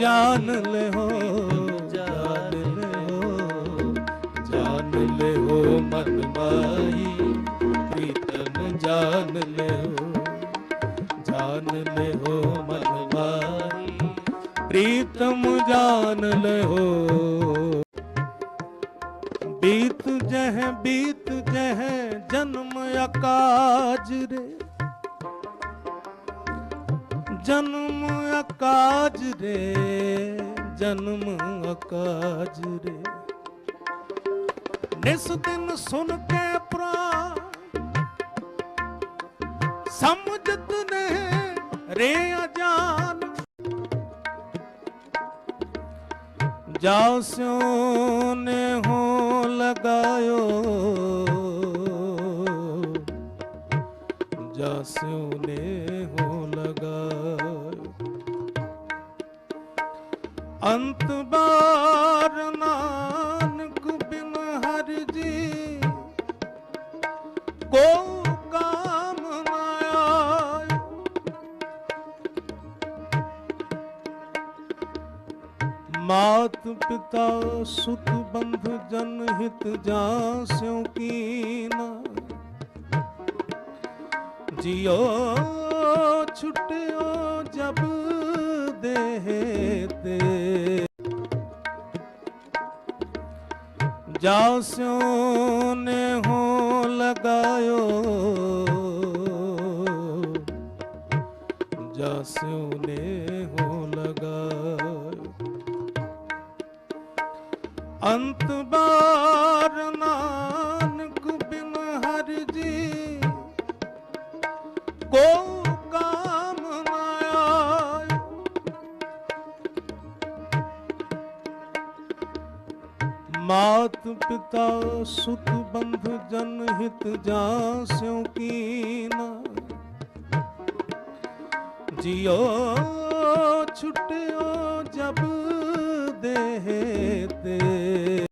ਜਾਨ ਲਿਓ ਜਾਨ ਲਿਓ ਜਾਨ ਲਿਓ ਮਨ ਮਾਈ ਪ੍ਰੀਤਮ ਜਾਨ ਲਿਓ ਜਾਨ ਲਿਓ ਮਨ ਮਾਈ ਪ੍ਰੀਤਮ ਜਾਨ ਲਿਓ ਬੀਤ ਜਹ ਬੀਤ ਜਹ, ਜਨਮ ਅਕਾਜ ਰੇ। ਜਨਮ ਅਕਾਜ ਰੇ। ਜਨਮ ਅਕਾਜ ਰੇ। ਨਿਸ ਦਿਨ ਸੁਨ ਕੇ ਪ੍ਰਾ ਸਮਝਤ ਨੇ ਰੇ ਅਜਾਨ ਜਾਸਿਓ ਨੇ ਹੋ ਲਗਾਇਓ। ਜਾਸਿਓ ਨੇ ਹੋ ਅੰਤ ਬਾਰ ਨਾਨਕ ਬਿਨ ਹਰ ਜੀ। ਕੋ ਕਾਮ ਨਾ ਆਇਓ ਮਾਤ ਪਿਤਾ ਸੁਤ ਬੰਧ ਜਨ ਹਿਤ ਜਾਸਿਉ ਕੀਨਾ। ਜਿਉ ਛੁਟਿਓ ਜਬ ਦੇਹ। ਜਾਸਿਉ ਨੇ ਹੋ ਲਗਾਇਓ। ਜਾਸਿਉ ਨੇ ਹੋ ਲਗਾਇਓ। ਅੰਤ ਬਾਰ ਨਾਨਕ ਮਾਤ ਪਿਤਾ ਸੁਤ ਬੰਧ ਜਨ ਹਿਤ ਜਾਸਿਉ ਕੀਨਾ। ਜਿਉ ਛੁਟਿਓ ਜਬ ਦੇਹ ਤੇ।